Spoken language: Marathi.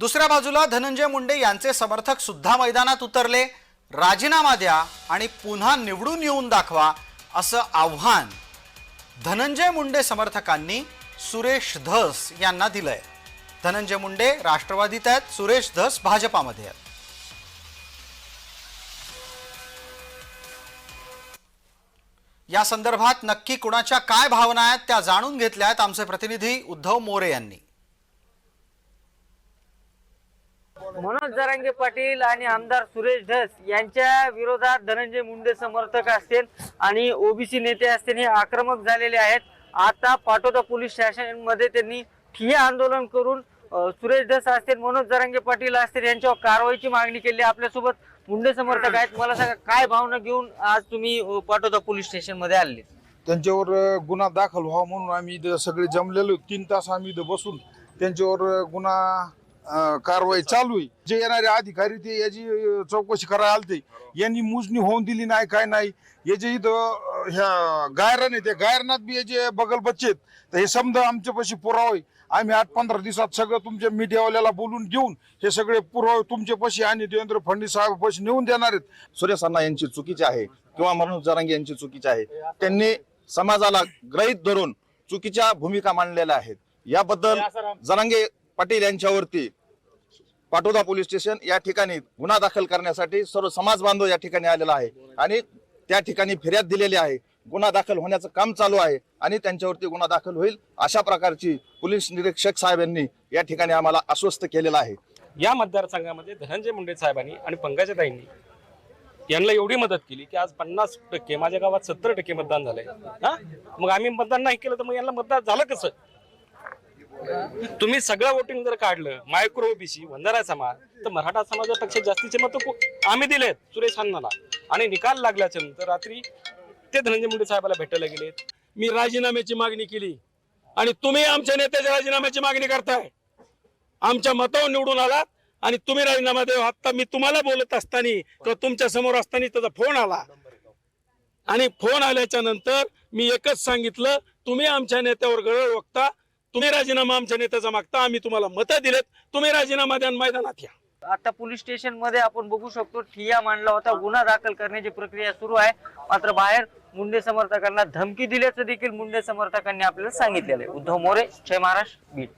दुसऱ्या बाजूला धनंजय मुंडे यांचे समर्थक सुद्धा मैदानात उतरले. राजीनामा द्या आणि पुन्हा निवडून येऊन दाखवा असं आव्हान धनंजय मुंडे समर्थकांनी सुरेश धस यांना दिलंय. धनंजय मुंडे राष्ट्रवादीत आहेत सुरेश धस भाजपामध्ये आहेत. या संदर्भात नक्की कुणाच्या काय भावना आहेत त्या जाणून घेतल्या आहेत आमचे प्रतिनिधी उद्धव मोरे यांनी. मनोज जरांगे पाटील आणि आमदार सुरेश धस यांच्या विरोधात धनंजय मुंडे समर्थक असतील आणि ओबीसी नेते असतील हे आक्रमक झालेले आहेत. आता पाटोदा पोलीस स्टेशनमध्ये त्यांनी ठिय्या आंदोलन करून सुरेश धस असतील मनोज जरांगे पाटील असतील यांच्यावर कारवाईची मागणी केली. आपल्यासोबत मुंडे समर्थक आहेत. मला सांगा काय भावना घेऊन आज तुम्ही पाटोदा पोलीस स्टेशनमध्ये आले? त्यांच्यावर गुन्हा दाखल व्हावा म्हणून आम्ही सगळे जमलेलो. तीन तास आम्ही इथं बसून त्यांच्यावर गुन्हा कारवाई चालू आहे. जे येणारे अधिकारी ते याची चौकशी करायला आलते. यांनी मोजणी होऊन दिली नाही काय नाही. याचे इथं ह्या गायरान आहे त्या गायरनात बी याचे बगल बच्चे. तर हे समजा आमच्यापाशी पुरावे आम्ही आठ पंधरा दिवसात सगळं तुमच्या मीडियावाल्याला बोलून घेऊन हे सगळे पुरावे तुमच्यापाशी आणि देवेंद्र फडणवीस साहेबापाशी नेऊन देणार आहेत. सुरेश अण्णा यांची चुकीची आहे किंवा मनोज जरांगे यांची चुकीची आहे. त्यांनी समाजाला ग्रहित धरून चुकीच्या भूमिका मांडलेल्या आहेत. याबद्दल जरांगे पाटील यांच्यावरती पाटोदा पोलीस स्टेशन या ठिकाणी गुन्हा दाखल करण्यासाठी सर्व समाज बांधव या ठिकाणी आलेला आहे आणि त्या ठिकाणी फिर्याद दिलेली आहे. गुन्हा दाखल होण्याचं काम चालू आहे आणि त्यांच्यावरती गुन्हा दाखल होईल अशा प्रकारची पोलीस निरीक्षक साहेब यांनी या ठिकाणी आम्हाला आश्वस्त केलेलं आहे. या मतदारसंघामध्ये धनंजय मुंडे साहेबांनी आणि पंकजाताईंनी यांना एवढी मदत केली की आज पन्नास टक्के माझ्या गावात सत्तर टक्के मतदान झालंय. हा? मग आम्ही मतदान नाही केलं तर मग यांना मतदान झालं कसं? तुम्ही सगळं वोटिंग जर काढलं मायक्रो ओबीसी वंधारा समाज तर मराठा समाजापेक्षा जास्तीचे मत आम्ही दिलेत सुरेश अण्णाला आणि निकाल लागल्याच्या नंतर रात्री ते धनंजय मुंडे साहेबाला भेटायला गेलेत. मी राजीनाम्याची मागणी केली. आणि तुम्ही आमच्या नेत्याच्या राजीनाम्याची मागणी करताय. आमच्या मतावर निवडून आलात आणि तुम्ही राजीनामा देव आता मी तुम्हाला बोलत असताना किंवा तुमच्यासमोर असताना त्याचा फोन आला. आणि फोन आल्याच्यानंतर मी एकच सांगितलं तुम्ही आमच्या नेत्यावर गरळ बघता तुम्ही राजीनामा आमच्या नेत्याचा मागता आम्ही तुम्हाला मतं दिलेत. तुम्ही राजीनामा द्या आणि मैदानात या. आता पोलीस स्टेशनमध्ये आपण बघू शकतो ठिया मांडला होता. गुन्हा दाखल करण्याची प्रक्रिया सुरू आहे. मात्र बाहेर मुंडे समर्थकांना धमकी दिल्याचं देखील मुंडे समर्थकांनी आपल्याला सांगितलेलं आहे. उद्धव मोरे जय महाराष्ट्र बीड.